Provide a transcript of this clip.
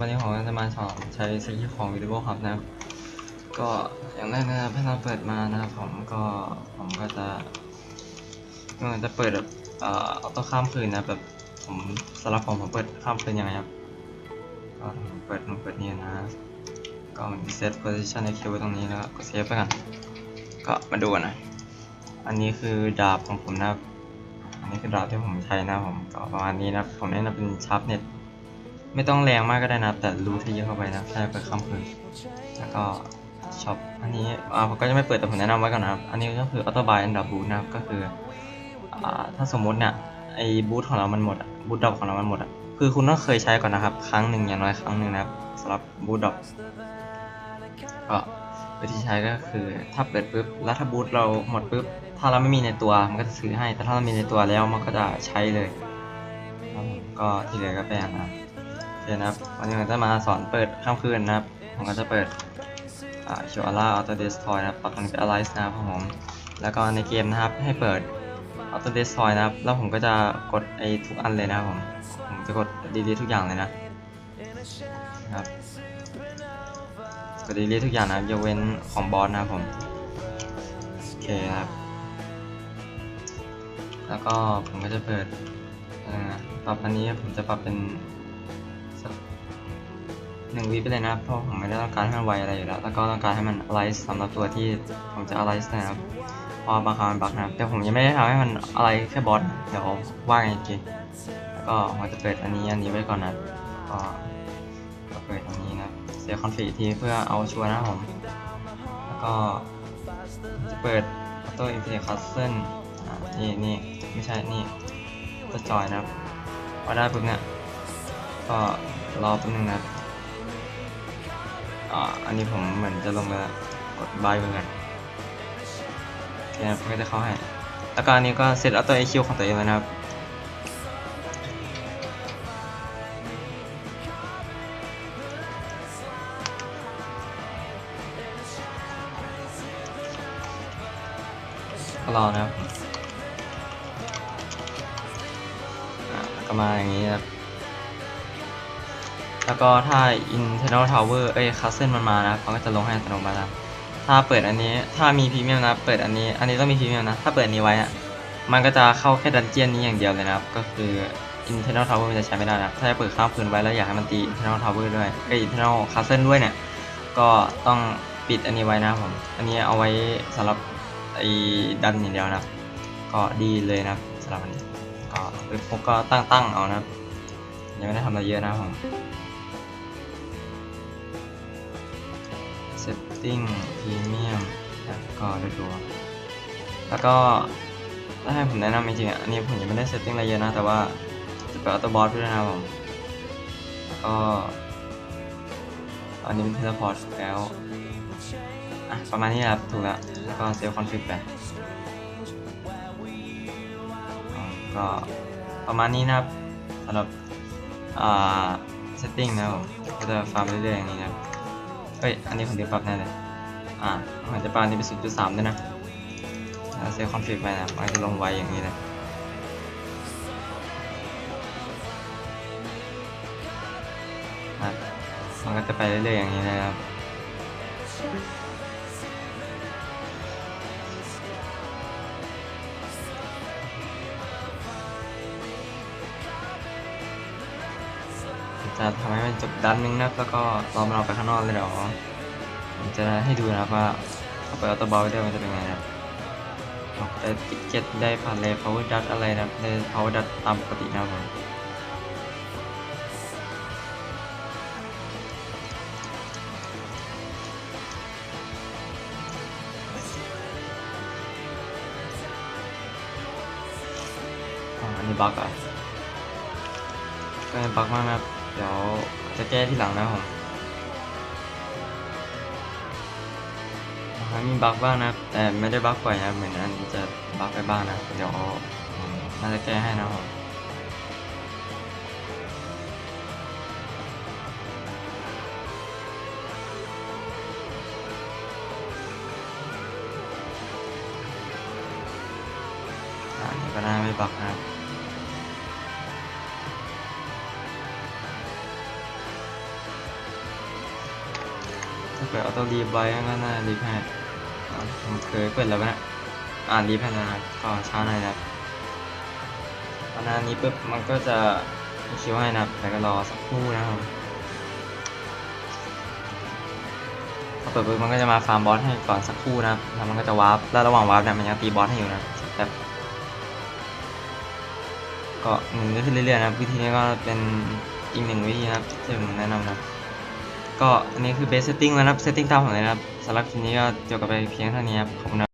วันนี้ผมจะมาสอนใช้สกิลของ Visible Hub นะครับก็อย่างแรกนะครับให้เราเปิดมานะครับผมก็ผมก็จะมันจะเปิดแบบเอ่อออโต้ข้ามคืนนะแบบผมสำหรับผมผมเปิดข้ามคืนยังไงครับก็เปิดมันเปิดนี่นะก็มันเซต position ในคิวไว้ตรงนี้แล้วก็เซฟไปกันก็มาดูกันนะอันนี้คือดาบของผมนะครับอันนี้คือดาบที่ผมใช้นะครับผมก็ประมาณนี้นะผมแนะนำเป็นชาร์ปเน็ต ไม่ต้องแรงมากก็ได้นะแต่รูทให้เยอะเข้าไปนะใช่เปิดข้ามคืนแล้วก็ช็อปอันนี้อ่าผมก็จะไม่เปิดแต่ผมแนะนำไว้ก่อนนะครับ อันนี้ก็คือออโต้บายอันดับบูทนะครับก็คืออ่าถ้าสมมติเนี่ยไอ้บูทของเรามันหมดบูทดรอปของเรามันหมดอะคือคุณต้องเคยใช้ก่อนนะครับ ครั้งหนึ่งอย่างน้อยครั้งหนึ่งนะครับสำหรับบูทดรอปก็วิธีใช้ก็คือถ้าเปิดปุ๊บแล้วถ้าบูทเราหมดปุ๊บถ้าเราไม่มีในตัวมันก็จะซื้อให้ แต่ถ้าเรามีในตัวแล้วมันก็จะใช้เลยก็ที่เหลือก็ไปอ่านนะ คคนะครับวันนี้ผมจะมาสอนเปิดข้ามคืนนะครับ ผมก็จะเปิดอ่าคิวอาร่าออโต้เดสทอยนะครับปรับตรงนี้เป็นอะไรนะครับผม แล้วก็ในเกมนะครับให้เปิดออโต้เดสทอยนะครับ แล้วผมก็จะกดไอ้ทุกอันเลยนะครับผม ผมจะกดดีลีทุกอย่างเลยนะครับ กดดีลีทุกอย่างนะครับยกเว้นของบอสนะครับผม โอเคครับ แล้วก็ผมก็จะเปิดอ่อปรับอันนี้ผมจะปรับเป็น นึ่งวิไปเลยนะเพราะผมไม่ได้ต้องการให้มันไวอะไรอยู่แล้ว แล้วก็ต้องการให้มันอะไรสำหรับตัวที่ผมจะอะไรนะครับเพราะบางครั้งมันบักนะแต่ผมยังไม่ได้ทำให้มันอะไรแค่บอสเดี๋ยวว่ากันอีกทีแล้วก็ผมจะเปิดอันนี้อันนี้ไว้ก่อนนะก็ก็เปิดอันนี้นะเสียคอนฟิกทีเพื่อเอาชัวร์นะผมแล้วก็จะเปิด Auto Infinite Castle อ่านี่นี่ไม่ใช่นี่จะจอยนะครับพอได้ปุ๊บเนี่ยก็รอแป๊บนึงนะ อ่าอันนี้ผมเหมือนจะลงแล้วกดบายเหมือนกันเนะครับก็จะเข้าให้แล้วก็อันนี้ก็เซตเอาตัว IQ ของตัวเองเลยนะครับก็รอนะครับแล้วก็มาอย่างนี้นะครับ แล้วก็ถ้า internal tower เอ้ย castle มันมานะครับมันก็จะลงให้อัตโนมัตินะครับถ้าเปิดอันนี้ถ้ามีพรีเมียมนะ เปิดอันนี้ อันนี้ต้องมีพรีเมียมนะ ถ้าเปิดนี้ไว้อะมันก็จะเข้าแค่ดันเจียนนี้อย่างเดียวเลยนะครับ ก็คือ internal tower มันจะใช้ไม่ได้นะถ้าจะเปิดข้ามคืนไว้แล้วอยากให้มันตี internal tower ด้วยเอ้ย internal castle ด้วยเนี่ย ก็ต้องปิดอันนี้ไว้นะผม อันนี้เอาไว้สำหรับไอ้ดันอย่างเดียวนะก็ดีเลยนะสำหรับอันนี้ก็เว็บพกก็ตั้งตั้งๆเอานะครับยังไม่ได้ทำอะไรเยอะนะผม setting premium แล้วก็ดูดูแล้วก็ถ้าให้ผมแนะนำจริงๆอะอันนี้ผมยังไม่ได้ setting อะไรเยอะนะ แต่ว่าจะเปิด auto boss ด้วยนะผมแล้วก็อันนี้เป็น teleport แล้วอะประมาณนี้ครับถูกแล้วแล้วก็ save config ไปก็ประมาณนี้นะครับสำหรับอ่า setting นะครับผมก็จะฟาร์มเรื่อยๆอย่างนี้นะครับ เอ้ย อันนี้ผมเดียวปรับแน่เลย อ่ามันจะปรับนนี้เป็น 0.3 ด้วยนะเซฟคอนฟิกไปนะมันจะลงไวอย่างนี้เลยมันก็จะไปเรื่อยๆอย่างนี้เลยครับ จะทำให้มันจบด้านนึงนะครับแล้วก็รอมันออกไปข้างนอกเลยเดี๋ยวผมจะให้ดูนะครับว่าเอาไปออโต้บอลได้มันจะเป็นไงนะครับออกได้ติเก็ตได้ผ่านเลย power dot อะไรนะครับได้ power dot ตามปกตินะผมอันนี้บักอะก็ยังบั๊กมากนะ เดี๋ยวจะแก้ที่หลังนะผมนะครับมีบั๊กบ้างนะแต่ไม่ได้บั๊กบ่อยนะเหมือนอันจะบั๊กไปบ้างนะเดี๋ยวน่าจะแก้ให้นะครับผมอ่าอันนี้ก็น่าไม่บั๊กนะครับ เปิดออโต้รีไว้ก็น่ารีบให้ผมเคยเปิดแล้วนะอ่านรีบให้นะครับก็ช้าหน่อยนะครับพอนานนี้ปุ๊บมันก็จะมีคิวให้นับแต่ก็รอสักครู่นะครับพอเปิดปุ๊บมันก็จะมาฟาร์มบอสให้ก่อนสักครู่นะครับแล้วมันก็จะวาร์ปแล้วระหว่างวาร์ปเนี่ยมันยังตีบอสให้อยู่นะครับสักแป๊บก็เงินก็ขึ้นเรื่อยๆนะวิธีนี้ก็เป็นอีกหนึ่งวิธีนะครับที่ผมแนะนำนะ ก็อันนี้คือเบสเซตติ้งแล้วนะครับเซตติ้งตามผมเลยนะครับสำหรับคลิปนี้ก็จบกันไปเพียงเท่านี้ครับขอบคุณครับ